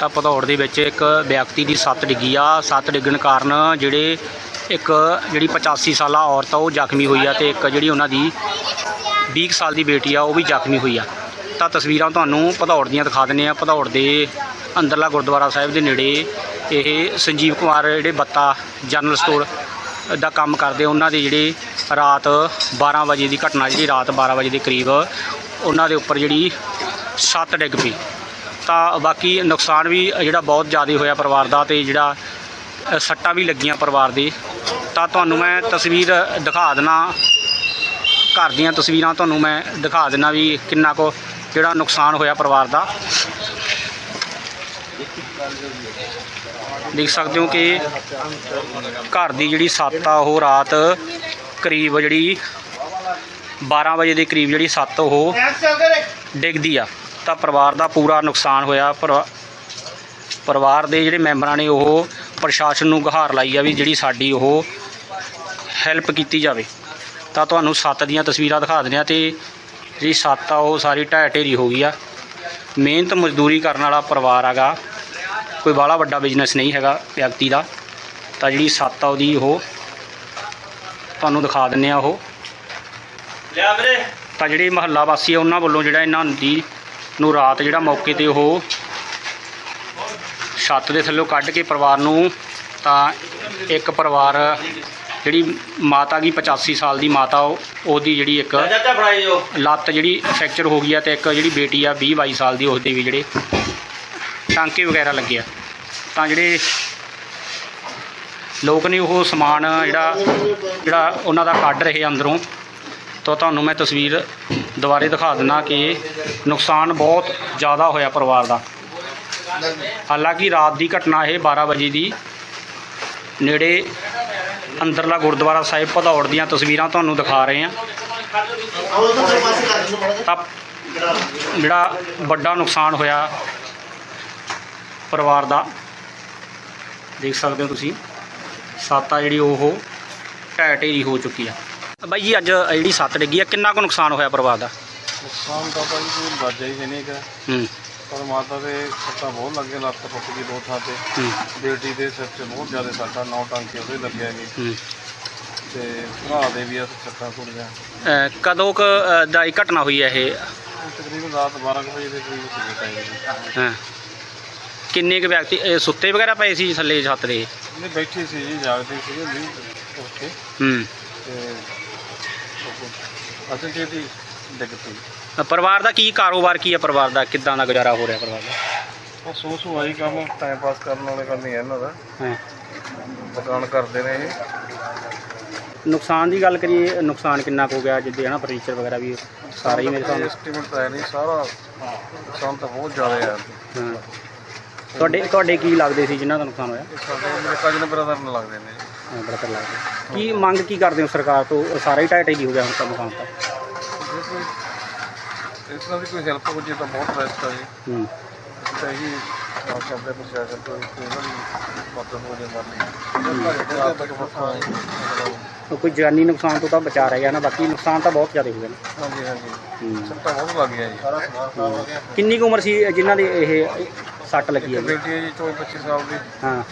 ਤਾਂ ਭਦੌੜ ਦੇ ਵਿੱਚ ਇੱਕ ਵਿਅਕਤੀ ਦੀ ਸੱਤ ਡਿੱਗੀ ਆ। ਸੱਤ ਡਿੱਗਣ ਕਾਰਨ ਜਿਹੜੇ ਇੱਕ ਜਿਹੜੀ 85 ਸਾਲਾ ਔਰਤ ਆ, ਉਹ ਜ਼ਖਮੀ ਹੋਈ ਆ ਤੇ ਇੱਕ ਜਿਹੜੀ ਉਹਨਾਂ ਦੀ 20 ਕੁ ਸਾਲ ਦੀ ਬੇਟੀ ਆ, ਉਹ ਵੀ ਜ਼ਖਮੀ ਹੋਈ ਆ। ਤਾਂ ਤਸਵੀਰਾਂ ਤੁਹਾਨੂੰ ਭਦੌੜ ਦੀਆਂ ਦਿਖਾ ਦਿੰਦੇ ਆ। ਭਦੌੜ ਦੇ ਅੰਦਰਲਾ ਗੁਰਦੁਆਰਾ ਸਾਹਿਬ ਦੇ ਨੇੜੇ ਇਹ ਸੰਜੀਵ ਕੁਮਾਰ ਜਿਹੜੇ ਬੱਤਾ ਜਨਰਲ ਸਟੋਰ ਦਾ ਕੰਮ ਕਰਦੇ ਉਹਨਾਂ ਦੇ ਜਿਹੜੇ ਰਾਤ 12 ਵਜੇ ਦੀ ਘਟਨਾ ਜਿਹੜੀ ਰਾਤ 12 ਵਜੇ ਦੇ ਕਰੀਬ ਉਹਨਾਂ ਦੇ ਉੱਪਰ ਜਿਹੜੀ ਛੱਤ ਡਿੱਗ ਪਈ। ਤਾਂ ਬਾਕੀ ਨੁਕਸਾਨ ਵੀ ਜਿਹੜਾ ਬਹੁਤ ਜ਼ਿਆਦਾ ਹੋਇਆ ਪਰਿਵਾਰ ਦਾ ਤੇ ਜਿਹੜਾ ਸੱਟਾਂ ਵੀ ਲੱਗੀਆਂ ਪਰਿਵਾਰ ਦੇ। ਤਾਂ ਤੁਹਾਨੂੰ ਮੈਂ ਤਸਵੀਰ ਦਿਖਾ ਦਿੰਦਾ ਘਰ ਦੀਆਂ ਤਸਵੀਰਾਂ ਤੁਹਾਨੂੰ ਮੈਂ ਦਿਖਾ ਦਿੰਦਾ ਵੀ ਕਿੰਨਾ ਕੁ ਜਿਹੜਾ ਨੁਕਸਾਨ ਹੋਇਆ ਪਰਿਵਾਰ ਦਾ। ਦੇਖ ਸਕਦੇ ਹੋ ਕਿ ਘਰ ਦੀ ਜਿਹੜੀ ਸੱਤ ਆ, ਉਹ ਰਾਤ ਕਰੀਬ ਜਿਹੜੀ 12 ਵਜੇ ਦੇ ਕਰੀਬ ਜਿਹੜੀ ਸੱਤ, ਉਹ ਡਿੱਗਦੀ ਆ। ਤਾਂ ਪਰਿਵਾਰ ਦਾ ਪੂਰਾ ਨੁਕਸਾਨ ਹੋਇਆ। ਪਰਿਵਾ- ਪਰਿਵਾਰ ਦੇ ਜਿਹੜੇ ਮੈਂਬਰਾਂ ਨੇ ਉਹ ਪ੍ਰਸ਼ਾਸਨ ਨੂੰ ਗੁਹਾਰ ਲਾਈ ਆ ਵੀ ਜਿਹੜੀ ਸਾਡੀ ਉਹ ਹੈਲਪ ਕੀਤੀ ਜਾਵੇ। ਤਾਂ ਤੁਹਾਨੂੰ ਸੱਤ ਦੀਆਂ ਤਸਵੀਰਾਂ ਦਿਖਾ ਦਿੰਦੇ ਆ ਤੇ ਜਿਹੜੀ ਸੱਤ ਆ, ਉਹ ਸਾਰੀ ਢਹਿ ਢੇਰੀ ਹੋ ਗਈ ਆ। ਮਿਹਨਤ ਮਜ਼ਦੂਰੀ ਕਰਨ ਵਾਲਾ ਪਰਿਵਾਰ ਹੈਗਾ। ਕੋਈ ਬਾਹਲਾ ਵੱਡਾ ਬਿਜ਼ਨਸ ਨਹੀਂ ਹੈਗਾ ਵਿਅਕਤੀ ਦਾ। ਤਾਂ ਜਿਹੜੀ ਸੱਤ ਆ, ਉਹਦੀ ਉਹ ਤੁਹਾਨੂੰ ਦਿਖਾ ਦਿੰਦੇ ਆ ਉਹ। ਲਿਆ ਵੀਰੇ ਤਾਂ ਜਿਹੜੇ ਮਹੱਲਾ ਵਾਸੀ ਆ, ਉਹਨਾਂ ਵੱਲੋਂ ਜਿਹੜਾ ਇਹਨਾਂ ਦੀ ਨੂੰ ਰਾਤ ਜਿਹੜਾ ਮੌਕੇ ਤੇ ਉਹ ਛੱਤ ਦੇ ਥੱਲੇ ਕੱਢ ਕੇ ਪਰਿਵਾਰ ਨੂੰ ਤਾਂ ਇੱਕ ਪਰਿਵਾਰ ਜਿਹੜੀ ਮਾਤਾ ਦੀ 85 ਸਾਲ ਦੀ ਮਾਤਾ ਉਹ- ਉਹਦੀ ਜਿਹੜੀ ਇੱਕ ਲੱਤ ਜਿਹੜੀ ਫ੍ਰੈਕਚਰ ਹੋ ਗਈ ਆ ਤੇ ਇੱਕ ਜਿਹੜੀ ਬੇਟੀ ਆ 20 22 ਸਾਲ ਦੀ ਉਸਦੇ ਵੀ ਜਿਹੜੇ ਟਾਂਕੇ ਵਗੈਰਾ ਲੱਗੇ ਆ। ਤਾਂ ਜਿਹੜੇ ਲੋਕ ਨੇ ਉਹ ਸਮਾਨ ਜਿਹੜਾ ਜਿਹੜਾ ਉਹਨਾਂ ਦਾ ਕੱਢ ਰਹੇ ਅੰਦਰੋਂ ਤਾਂ ਤੁਹਾਨੂੰ ਮੈਂ ਤਸਵੀਰ ਦੁਬਾਰੇ ਦਿਖਾ ਦਿੰਦਾ ਕਿ ਨੁਕਸਾਨ ਬਹੁਤ ਜ਼ਿਆਦਾ ਹੋਇਆ ਪਰਿਵਾਰ ਦਾ। ਹਾਲਾਂਕਿ ਰਾਤ ਦੀ ਘਟਨਾ ਇਹ 12 ਵਜੇ ਦੀ ਨੇੜੇ ਅੰਦਰਲਾ ਗੁਰਦੁਆਰਾ ਸਾਹਿਬ ਭਦੌੜ ਦੀਆਂ ਤਸਵੀਰਾਂ ਤੁਹਾਨੂੰ ਦਿਖਾ ਰਹੇ ਹਾਂ। ਤਾਂ ਜਿਹੜਾ ਵੱਡਾ ਨੁਕਸਾਨ ਹੋਇਆ ਪਰਿਵਾਰ ਦਾ ਦੇਖ ਸਕਦੇ ਹੋ ਤੁਸੀਂ ਸਾਤਾ ਜਿਹੜੀ ਉਹ ਢਹਿ ਢੇਰੀ ਹੋ ਚੁੱਕੀ ਆ। ਬਾਈ ਜੀ ਅੱਜ ਜਿਹੜੀ ਸੱਤ ਡਿੱਗੀ ਆ ਕਿੰਨਾ ਕੁ ਨੁਕਸਾਨ ਹੋਇਆ ਪਰਿਵਾਰ ਦਾ? ਨੁਕਸਾਨ ਤਾਂ ਭਾਈ ਕੋਈ ਵਾਜਾ ਹੀ ਨਹੀਂ ਹੈਗਾ। ਹੂੰ। ਪਰ ਮਾਤਾ ਦੇ ਸੱਟਾਂ ਬਹੁਤ ਲੱਗੇ ਲੱਤ ਟੁੱਟ ਗਈ ਦੋ ਥਾਂ ਤੇ। ਬੇਟੀ ਦੇ ਸਿਰ 'ਚ ਬਹੁਤ ਜ਼ਿਆਦਾ ਸੱਟਾਂ ਨੌ ਟਾਂਕੇ ਉਹਦੇ ਲੱਗੇ ਹੈਗੇ ਤੇ ਭਰਾ ਦੇ ਵੀ ਆ ਸੱਟਾਂ ਕੁੜੀਆਂ ਅਹ ਕਦੋਂ ਕ ਦਾ ਇਹ ਘਟਨਾ ਹੋਈ ਹੈ ਇਹ? ਤਕਰੀਬਨ ਰਾਤ 12 ਕੁ ਵਜੇ ਦੇ ਕਰੀਬ ਸੀਗੇ ਟਾਈਮ ਜੀ ਹਾਂ। ਕਿੰਨੇ ਕੁ ਵਿਅਕਤੀ ਇਹ ਸੁੱਤੇ ਵਗੈਰਾ ਪਏ ਸੀ ਥੱਲੇ ਛੱਤ ਦੇ? ਇਹਨੇ ਬੈਠੀ ਸੀ ਜੀ ਜਾਗਦੇ ਸੀਗੇ ਉੱਠ ਕੇ ਹੂੰ। ਤੇ ਅਸਲ ਚ ਦੀ ਡਿੱਗ ਪਈ ਅਹ ਪਰਿਵਾਰ ਦਾ ਕੀ ਕਾਰੋਬਾਰ ਕੀ ਹੈ ਪਰਿਵਾਰ ਦਾ? ਕਿੱਦਾਂ ਦਾ ਗੁਜ਼ਾਰਾ ਹੋ ਰਿਹਾ ਪਰਿਵਾਰ ਦਾ? ਉਹ ਸੋ ਸੋ ਆਈ ਕੰਮ ਟਾਈਮ ਪਾਸ ਕਰਨ ਵਾਲੇ ਕੰਮ ਹੀ ਹੈ ਇਹਨਾਂ ਦਾ। ਹਾਂ। ਦੁਕਾਨ ਕਰਦੇ ਨੇ ਇਹ। ਨੁਕਸਾਨ ਦੀ ਗੱਲ ਕਰੀਏ ਨੁਕਸਾਨ ਕਿੰਨਾ ਕੁ ਹੋ ਗਿਆ? ਜਿੱਦੇ ਹਨਾ ਫਰਨੀਚਰ ਵਗੈਰਾ ਵੀ ਸਾਰਾ ਹੀ ਮੇਰੇ ਨਾਲ। ਐਸਟੀਮੇਟ ਤਾਂ ਹੈ ਨਹੀਂ ਸਾਰਾ ਨੁਕਸਾਨ ਤਾਂ ਬਹੁਤ ਜ਼ਿਆਦਾ ਹੈ ਹਾਂ। ਤੁਹਾਡੇ ਤੁਹਾਡੇ ਕੀ ਲੱਗਦੇ ਸੀ ਜਿਨ੍ਹਾਂ ਦਾ ਨੁਕਸਾਨ ਹੋਇਆ? ਇਹ ਸਾਡੇ ਮੇਰੇ ਕਜ਼ਨ ਬ੍ਰਦਰ ਨੂੰ ਲੱਗਦੇ ਨੇ। ਹਾਂ ਬਰਕਰ ਲੱਗਦੇ। ਕੀ ਮੰਗ ਕੀ ਕਰਦੇ ਹੋ ਸਰਕਾਰ ਤੋਂ? ਸਾਰਾ ਹੀ ਢਾਈ ਢਾਈ ਹੋ ਗਿਆ ਹੁਣ ਤਾਂ ਨੁਕਸਾਨ ਤਾਂ। ਜੇ ਕੋਈ ਇਸ ਤਰ੍ਹਾਂ ਦੀ ਕੋਈ ਹੈਲਪ ਹੋ ਜੇ ਤਾਂ ਬਹੁਤ ਬੈਸਟ ਹੈ ਜੀ। ਹੂੰ। ਤਾਂ ਇਹੀ ਆਸ ਕਰਦੇ ਪ੍ਰਸ਼ਾਸਨ ਤੋਂ ਕਿ ਇਹਨਾਂ ਦੀ ਮਦਦ ਹੋ ਜੇ ਮਰਨੀ ਆਪ ਤੱਕ ਮੌਕਾ ਉਹ ਕੋਈ ਜਾਨੀ ਨੁਕਸਾਨ ਤੋਂ ਤਾਂ ਬਚਾ ਰਿਹਾ ਨਾ ਬਾਕੀ ਨੁਕਸਾਨ ਤਾਂ ਬਹੁਤ ਜ਼ਿਆਦਾ ਹੋ ਗਿਆ ਨਾ। ਹਾਂਜੀ ਹਾਂਜੀ। ਹੂੰ। ਸੱਟਾਂ ਬਹੁਤ ਲੱਗ ਗਿਆ ਜੀ। ਸਾਰਾ ਸਮਾਨ ਕਿੰਨੀ ਕੁ ਉਮਰ ਸੀ ਜਿਨ੍ਹਾਂ ਦੀ ਇਹ ਸੱਟ ਲੱਗੀ ਹੈ ਬੇਟੀ ਹੈ ਜੀ 24 25 ਸਾਲ ਦੀ। ਹਾਂ।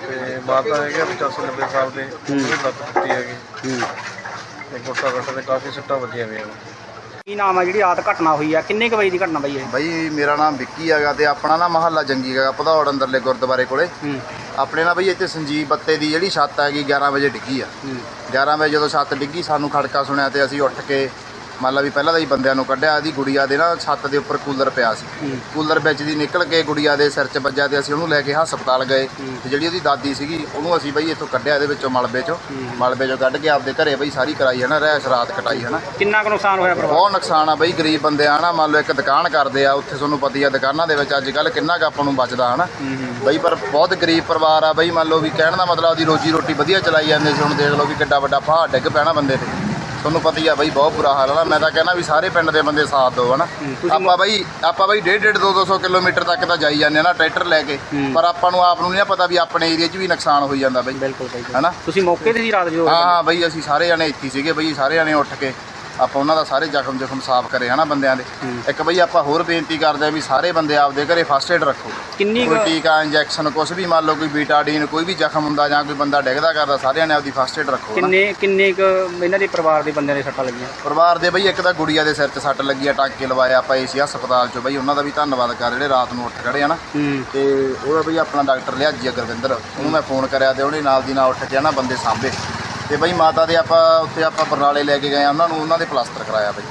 ਤੇ ਮਾਤਾ ਹੈਗੇ 85 90 ਸਾਲ ਦੇ। ਉਹਦੀ ਲੱਤ ਟੁੱਟੀ ਹੈਗੀ। ਹੂੰ। ਤੇ ਗੋਟਾ ਗੋਟਾ ਤੇ ਕਾਫੀ ਸੱਟਾਂ ਵੱਜੀਆਂ ਹੋਈਆਂ ਨੇ। ਕੀ ਨਾਮ ਹੈ ਜਿਹੜੀ ਰਾਤ ਘਟਨਾ ਹੋਈ ਆ? ਕਿੰਨੇ ਕੁ ਵਜੇ ਦੀ ਘਟਨਾ ਬਈ ਇਹ? ਬਈ ਮੇਰਾ ਨਾਮ ਵਿੱਕੀ ਹੈਗਾ ਤੇ ਆਪਣਾ ਨਾ ਮਹੱਲਾ ਜੰਗੀ ਹੈਗਾ ਭਦੌੜ ਅੰਦਰਲੇ ਗੁਰਦੁਆਰੇ ਕੋਲੇ। ਹੂੰ। ਆਪਣੇ ਨਾ ਬਈ ਇੱਥੇ ਸੰਜੀਵ ਬੱਤੇ ਦੀ ਜਿਹੜੀ ਛੱਤ ਹੈਗੀ 11 ਵਜੇ ਡਿੱਗੀ ਆ। ਹੂੰ। 11 ਵਜੇ ਜਦੋਂ ਛੱਤ ਡਿੱਗੀ ਸਾਨੂੰ ਖੜਕਾ ਸੁਣਿਆ ਤੇ ਅਸੀਂ ਉੱਠ ਕੇ ਮੰਨ ਲਾ ਵੀ ਪਹਿਲਾਂ ਤਾਂ ਹੀ ਬੰਦਿਆਂ ਨੂੰ ਕੱਢਿਆ ਇਹਦੀ ਗੁੜੀਆ ਦੇ ਨਾ ਛੱਤ ਦੇ ਉੱਪਰ ਕੂਲਰ ਪਿਆ ਸੀ। ਕੂਲਰ ਵਿੱਚ ਦੀ ਨਿਕਲ ਕੇ ਗੁੜੀਆ ਦੇ ਸਿਰ 'ਚ ਵੱਜਾ ਤੇ ਅਸੀਂ ਉਹਨੂੰ ਲੈ ਕੇ ਹਸਪਤਾਲ ਗਏ। ਤੇ ਜਿਹੜੀ ਉਹਦੀ ਦਾਦੀ ਸੀਗੀ ਉਹਨੂੰ ਅਸੀਂ ਬਈ ਇੱਥੋਂ ਕੱਢਿਆ ਇਹਦੇ ਵਿੱਚੋਂ ਮਲਬੇ 'ਚੋਂ। ਮਲਬੇ 'ਚੋਂ ਕੱਢ ਕੇ ਆਪਦੇ ਘਰੇ ਬਈ ਸਾਰੀ ਕਰਾਈ ਹੈ ਨਾ ਰਹਿਸ਼ ਰਾਤ ਕਟਾਈ ਹੈ ਨਾ। ਕਿੰਨਾ ਕੁ ਨੁਕਸਾਨ ਹੋਇਆ ਪਰਿਵਾਰ? ਬਹੁਤ ਨੁਕਸਾਨ ਆ ਬਈ ਗਰੀਬ ਬੰਦੇ ਆ ਨਾ ਮੰਨ ਲਓ ਇੱਕ ਦੁਕਾਨ ਕਰਦੇ ਆ ਉੱਥੇ ਤੁਹਾਨੂੰ ਪਤਾ ਆ ਦੁਕਾਨਾਂ ਦੇ ਵਿੱਚ ਅੱਜ ਕੱਲ ਕਿੰਨਾ ਕੁ ਆਪਾਂ ਨੂੰ ਬਚਦਾ ਹਨਾ। ਬਈ ਪਰ ਬਹੁਤ ਗਰੀਬ ਪਰਿਵਾਰ ਆ ਬਈ ਮੰਨ ਲਓ ਵੀ ਕਹਿਣ ਦਾ ਮਤਲਬ ਉਹਦੀ ਰੋਜੀ ਰੋਟੀ ਵਧੀਆ ਚਲਾਈ ਜਾਂਦੇ ਸੀ ਹੁਣ ਦੇਖ ਲਓ ਵੀ ਕਿੱਡਾ ਵੱਡਾ ਪਹਾੜ ਡਿੱਗ ਪੈਣਾ ਬੰਦੇ ਤੇ। ਤੁਹਾਨੂੰ ਪਤਾ ਹੀ ਆ ਬਈ ਬਹੁਤ ਬੁਰਾ ਹਾਲ ਆ ਮੈਂ ਤਾਂ ਕਹਿੰਦਾ ਵੀ ਸਾਰੇ ਪਿੰਡ ਦੇ ਬੰਦੇ ਸਾਥ ਦਿਓ ਹਨਾ। ਆਪਾਂ ਬਈ ਆਪਾਂ ਬਈ 1.5 1.5 2 200 ਕਿਲੋਮੀਟਰ ਤੱਕ ਤਾਂ ਜਾਈ ਜਾਂਦੇ ਆ ਨਾ ਟਰੈਕਟਰ ਲੈ ਕੇ। ਪਰ ਆਪਾਂ ਨੂੰ ਆਪ ਨੂੰ ਨਹੀਂ ਪਤਾ ਵੀ ਆਪਣੇ ਏਰੀਆ 'ਚ ਵੀ ਨੁਕਸਾਨ ਹੋਈ ਜਾਂਦਾ ਬਈ ਬਿਲਕੁਲ ਬਿਲਕੁਲ ਹਨਾ। ਤੁਸੀਂ ਮੌਕੇ ਤੇ ਸੀ ਰਾਤ ਜਦੋਂ ਹਾਂ ਹਾਂ ਬਈ ਅਸੀਂ ਸਾਰੇ ਜਣੇ ਇੱਥੇ ਸੀਗੇ ਬਈ ਸਾਰੇ ਜਣੇ ਉੱਠ ਕੇ। ਆਪਾਂ ਉਹਨਾਂ ਦਾ ਸਾਰੇ ਜ਼ਖਮ ਜ਼ਖਮ ਸਾਫ਼ ਕਰੇ ਹਨਾ ਬੰਦਿਆਂ ਦੇ। ਇੱਕ ਬਈ ਆਪਾਂ ਹੋਰ ਬੇਨਤੀ ਕਰਦੇ ਆ ਵੀ ਸਾਰੇ ਬੰਦੇ ਆਪਦੇ ਘਰੇ ਫਸਟ ਏਡ ਰੱਖੋ। ਕਿੰਨੀ ਕੋਈ ਟੀਕਾ ਇੰਜੈਕਸ਼ਨ ਕੁਝ ਵੀ ਮੰਨ ਲਓ ਕੋਈ ਬੀਟਾਡੀਨ ਕੋਈ ਵੀ ਜ਼ਖਮ ਹੁੰਦਾ ਜਾਂ ਕੋਈ ਬੰਦਾ ਡਿੱਗਦਾ ਕਰਦਾ ਸਾਰਿਆਂ ਨੇ ਆਪਦੀ ਫਸਟ ਏਡ ਰੱਖੋ ਹਨਾ। ਕਿੰਨੇ ਕਿੰਨੇ ਕੁ ਇਹਨਾਂ ਦੇ ਪਰਿਵਾਰ ਦੇ ਬੰਦਿਆਂ ਦੇ ਸੱਟਾਂ ਲੱਗੀਆਂ? ਪਰਿਵਾਰ ਦੇ ਬਈ ਇੱਕ ਤਾਂ ਗੁੜੀਆ ਦੇ ਸਿਰ 'ਚ ਸੱਟ ਲੱਗੀ ਆ ਟਾਂਕੇ ਲਵਾਏ ਆਪਾਂ ਏਸੀ ਹਸਪਤਾਲ 'ਚੋਂ। ਬਈ ਉਹਨਾਂ ਦਾ ਵੀ ਧੰਨਵਾਦ ਕਰ ਜਿਹੜੇ ਰਾਤ ਨੂੰ ਉੱਠ ਖੜੇ ਆ ਨਾ। ਤੇ ਉਹਦਾ ਬਈ ਆਪਣਾ ਡਾਕਟਰ ਲਿਆ ਜੀ ਗੁਰਵਿੰਦਰ। ਉਹਨੂੰ ਮੈਂ ਫੋਨ ਕਰਿਆ ਤੇ ਉਹਨੇ ਨਾਲ ਦੀ ਨਾਲ ਉੱਠ ਕੇ ਨਾ ਬੰਦੇ ਸਾਂਭੇ। ਤੇ ਬਈ ਮਾਤਾ ਦੇ ਆਪਾਂ ਉੱਥੇ ਆਪਾਂ ਬਰਨਾਲੇ ਲੈ ਕੇ ਗਏ ਆ ਉਹਨਾਂ ਨੂੰ ਉਹਨਾਂ ਦੇ ਪਲਾਸਟਰ ਕਰਾਇਆ ਬਈ।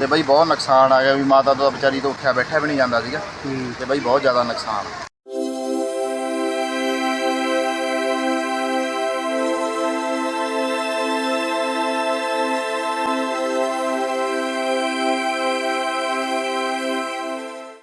ਤੇ ਬਈ ਬਹੁਤ ਨੁਕਸਾਨ ਆ ਗਿਆ ਵੀ ਮਾਤਾ ਤੋਂ ਵਿਚਾਰੀ ਤੋਂ ਉੱਠਿਆ ਬੈਠਿਆ ਵੀ ਨਹੀਂ ਜਾਂਦਾ ਸੀਗਾ। ਤੇ ਬਈ ਬਹੁਤ ਜ਼ਿਆਦਾ ਨੁਕਸਾਨ